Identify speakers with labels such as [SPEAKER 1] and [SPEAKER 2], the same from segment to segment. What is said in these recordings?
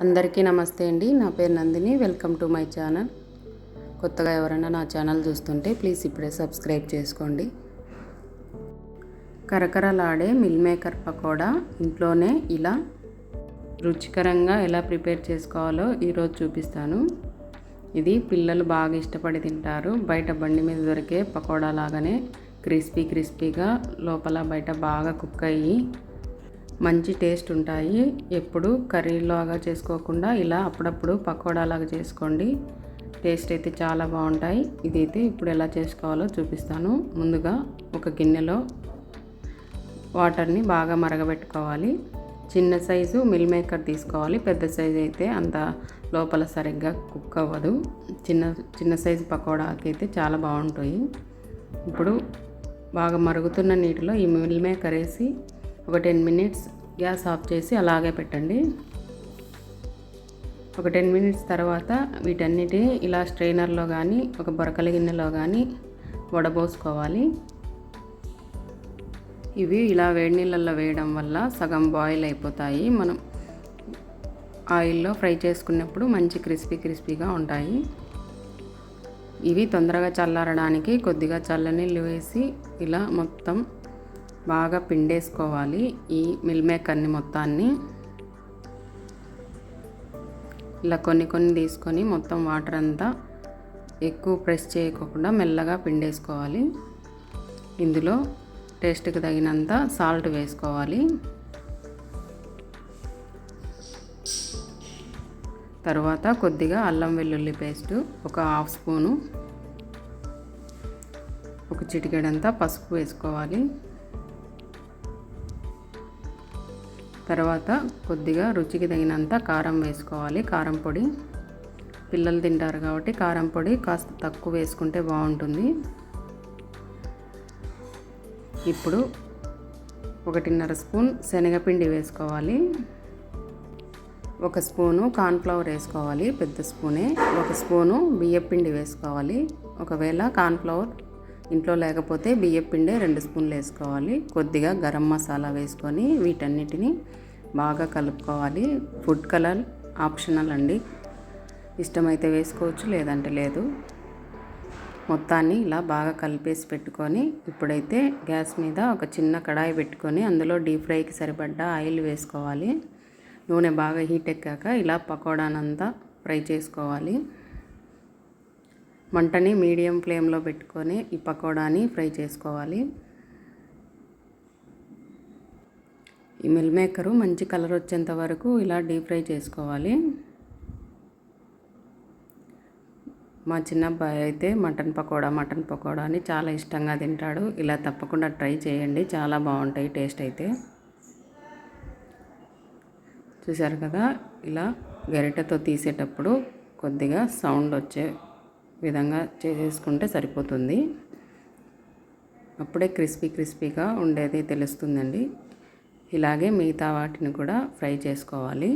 [SPEAKER 1] అందరికీ నమస్తే అండి. నా పేరు Nandini. Welcome to my channel. కొత్తగా ఎవరైనా నా ఛానల్ చూస్తుంటే ప్లీజ్ ఇప్పుడే సబ్స్క్రైబ్ చేసుకోండి. కరకరలాడే మిల్ మేకర్ పకోడా ఇంట్లోనే ఇలా రుచికరంగా ఎలా ప్రిపేర్ చేసుకోవాలో ఈరోజు చూపిస్తాను. ఇది పిల్లలు బాగా ఇష్టపడి తింటారు. బయట బండి మీద దొరికే పకోడా లాగానే క్రిస్పీ క్రిస్పీగా లోపల బయట బాగా కుక్ అయ్యి మంచి టేస్ట్ ఉంటాయి. ఎప్పుడు కర్రీలాగా చేసుకోకుండా ఇలా అప్పుడప్పుడు పకోడాలాగా చేసుకోండి. టేస్ట్ అయితే చాలా బాగుంటాయి. ఇదైతే ఇప్పుడు ఎలా చేసుకోవాలో చూపిస్తాను. ముందుగా ఒక గిన్నెలో వాటర్ని బాగా మరగబెట్టుకోవాలి. చిన్న సైజు మిల్ మేకర్ తీసుకోవాలి. పెద్ద సైజు అయితే అంత లోపల సరిగ్గా కుక్ అవ్వదు. చిన్న చిన్న సైజు పకోడాకి అయితే చాలా బాగుంటాయి. ఇప్పుడు బాగా మరుగుతున్న నీటిలో ఈ మిల్ మేకర్ వేసి ఒక టెన్ మినిట్స్ గ్యాస్ ఆఫ్ చేసి అలాగే పెట్టండి. ఒక టెన్ మినిట్స్ తర్వాత వీటన్నిటిని ఇలా స్ట్రైనర్లో కానీ ఒక బొరకల గిన్నెలో కానీ వడబోసుకోవాలి. ఇవి ఇలా వేడి నీళ్ళల్లో వేయడం వల్ల సగం బాయిల్ అయిపోతాయి. మనం ఆయిల్లో ఫ్రై చేసుకున్నప్పుడు మంచి క్రిస్పీ క్రిస్పీగా ఉంటాయి. ఇవి తొందరగా చల్లారడానికి కొద్దిగా చల్లనీళ్ళు వేసి ఇలా మొత్తం బాగా పిండేసుకోవాలి ఈ మిల్ మేకర్ని మొత్తాన్ని. ఇలా కొన్ని కొన్ని తీసుకొని మొత్తం వాటర్ అంతా ఎక్కువ ప్రెస్ చేయకుండా మెల్లగా పిండేసుకోవాలి. ఇందులో టేస్ట్కి తగినంత సాల్ట్ వేసుకోవాలి. తర్వాత కొద్దిగా అల్లం వెల్లుల్లి పేస్టు ఒక హాఫ్ స్పూను ఒక చిటికెడంతా పసుపు వేసుకోవాలి. తర్వాత కొద్దిగా రుచికి తగినంత కారం వేసుకోవాలి. కారం పొడి. పిల్లలు తింటారు కాబట్టి కారం పొడి కాస్త తక్కువ వేసుకుంటే బాగుంటుంది. ఇప్పుడు ఒకటిన్నర స్పూన్ శనగపిండి వేసుకోవాలి. ఒక స్పూను కార్న్ఫ్లవర్ వేసుకోవాలి పెద్ద స్పూనే. ఒక స్పూను బియ్యపిండి వేసుకోవాలి. ఒకవేళ కార్న్ఫ్లవర్ ఇంట్లో లేకపోతే బియ్యం పిండే రెండు స్పూన్లు వేసుకోవాలి. కొద్దిగా గరం మసాలా వేసుకొని వీటన్నిటిని బాగా కలుపుకోవాలి. ఫుడ్ కలర్ ఆప్షనల్ అండి. ఇష్టమైతే వేసుకోవచ్చు లేదంటే లేదు. మొత్తాన్ని ఇలా బాగా కలిపేసి పెట్టుకొని ఇప్పుడైతే గ్యాస్ మీద ఒక చిన్న కడాయి పెట్టుకొని అందులో డీప్ ఫ్రైకి సరిపడ్డ ఆయిల్ వేసుకోవాలి. నూనె బాగా హీట్ ఎక్కాక ఇలా పకోడానంతా ఫ్రై చేసుకోవాలి. మంటని మీడియం ఫ్లేమ్లో పెట్టుకొని ఈ పకోడాని ఫ్రై చేసుకోవాలి. ఈ మిల్ మేకరు మంచి కలర్ వచ్చేంత వరకు ఇలా డీప్ ఫ్రై చేసుకోవాలి. మా చిన్నబ్బాయి అయితే మటన్ పకోడా మటన్ పకోడా అని చాలా ఇష్టంగా తింటాడు. ఇలా తప్పకుండా ట్రై చేయండి చాలా బాగుంటాయి టేస్ట్ అయితే. చూసారు కదా ఇలా గరిటెతో తీసేటప్పుడు కొద్దిగా సౌండ్ వచ్చే విధంగా చేసేసుకుంటే సరిపోతుంది. అప్పుడే క్రిస్పీ క్రిస్పీగా ఉండేది తెలుస్తుందండి. ఇలాగే మిగతా వాటిని కూడా ఫ్రై చేసుకోవాలి.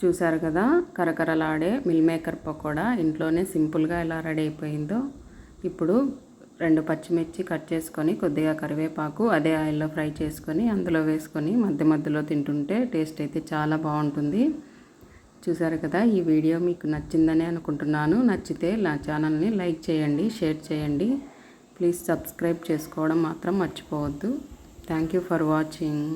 [SPEAKER 1] చూసారు కదా కరకరలాడే మిల్ మేకర్ పకోడా ఇంట్లోనే సింపుల్గా ఎలా రెడీ అయిపోయిందో. ఇప్పుడు రెండు పచ్చిమిర్చి కట్ చేసుకొని కొద్దిగా కరివేపాకు అదే ఆయిల్లో ఫ్రై చేసుకొని అందులో వేసుకొని మధ్య మధ్యలో తింటుంటే టేస్ట్ అయితే చాలా బాగుంటుంది. చూసారు కదా ఈ వీడియో మీకు నచ్చిందని అనుకుంటున్నాను. నచ్చితే నా ఛానల్ని లైక్ చేయండి షేర్ చేయండి. ప్లీజ్ సబ్స్క్రైబ్ చేసుకోవడం మాత్రం మర్చిపోవద్దు. Thank you for watching.